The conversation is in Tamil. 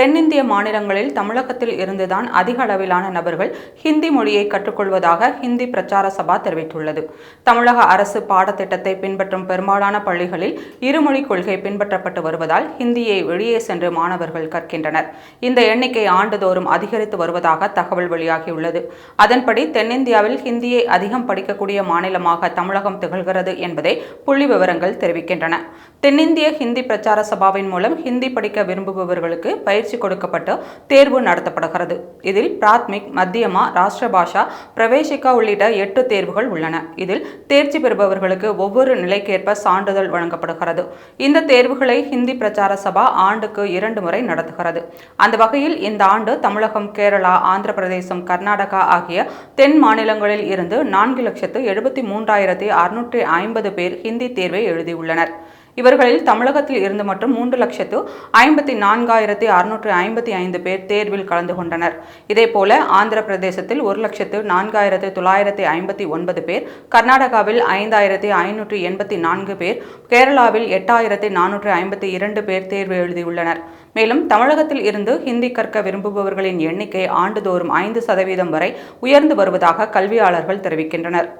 தென்னிந்திய மாநிலங்களில் தமிழகத்தில் இருந்துதான் அதிக அளவிலான நபர்கள் ஹிந்தி மொழியை கற்றுக்கொள்வதாக ஹிந்தி பிரச்சார சபா தெரிவித்துள்ளது. தமிழக அரசு பாடத்திட்டத்தை பின்பற்றும் பெரும்பாலான பள்ளிகளில் இருமொழி கொள்கை பின்பற்றப்பட்டு வருவதால் ஹிந்தியை வெளியே சென்று மாணவர்கள் கற்கின்றனர். இந்த எண்ணிக்கை ஆண்டுதோறும் அதிகரித்து வருவதாக தகவல் வெளியாகியுள்ளது. அதன்படி தென்னிந்தியாவில் ஹிந்தியை அதிகம் படிக்கக்கூடிய மாநிலமாக தமிழகம் திகழ்கிறது என்பதை புள்ளி விவரங்கள் தெரிவிக்கின்றன. தென்னிந்திய ஹிந்தி பிரச்சார சபாவின் மூலம் ஹிந்தி படிக்க விரும்புபவர்களுக்கு பயிற்சி பயிற்சி கொடுக்கப்பட்டு தேர்வு நடத்தப்படுகிறது. இதில் பிராத்மிக் மத்தியமா ராஷ்டிர பாஷா பிரவேசிகா உள்ளிட்ட எட்டு தேர்வுகள் உள்ளன. இதில் தேர்ச்சி பெறுபவர்களுக்கு ஒவ்வொரு நிலைக்கேற்ப சான்றிதழ் வழங்கப்படுகிறது. இந்த தேர்வுகளை ஹிந்தி பிரச்சார சபா ஆண்டுக்கு இரண்டு முறை நடத்துகிறது. அந்த வகையில் இந்த ஆண்டு தமிழகம் கேரளா ஆந்திர பிரதேசம் கர்நாடகா ஆகிய தென் மாநிலங்களில் இருந்து நான்கு லட்சத்து எழுபத்தி மூன்றாயிரத்தி அறுநூற்றி ஐம்பது பேர் ஹிந்தி தேர்வை எழுதியுள்ளனர். இவர்களில் தமிழகத்தில் இருந்து மட்டும் மூன்று லட்சத்து ஐம்பத்தி நான்காயிரத்தி அறுநூற்று ஐம்பத்தி ஐந்து பேர் தேர்வில் கலந்து கொண்டனர். இதேபோல ஆந்திர பிரதேசத்தில் ஒரு லட்சத்து நான்காயிரத்து தொள்ளாயிரத்தி ஐம்பத்தி ஒன்பது பேர் கர்நாடகாவில் ஐந்தாயிரத்தி ஐநூற்று எண்பத்தி நான்கு பேர் கேரளாவில் எட்டாயிரத்தி நானூற்று ஐம்பத்தி இரண்டு பேர் தேர்வு எழுதியுள்ளனர். மேலும் தமிழகத்தில் இருந்து ஹிந்தி கற்க விரும்புபவர்களின் எண்ணிக்கை ஆண்டுதோறும் ஐந்து சதவீதம் வரை உயர்ந்து வருவதாக கல்வியாளர்கள் தெரிவிக்கின்றனர்.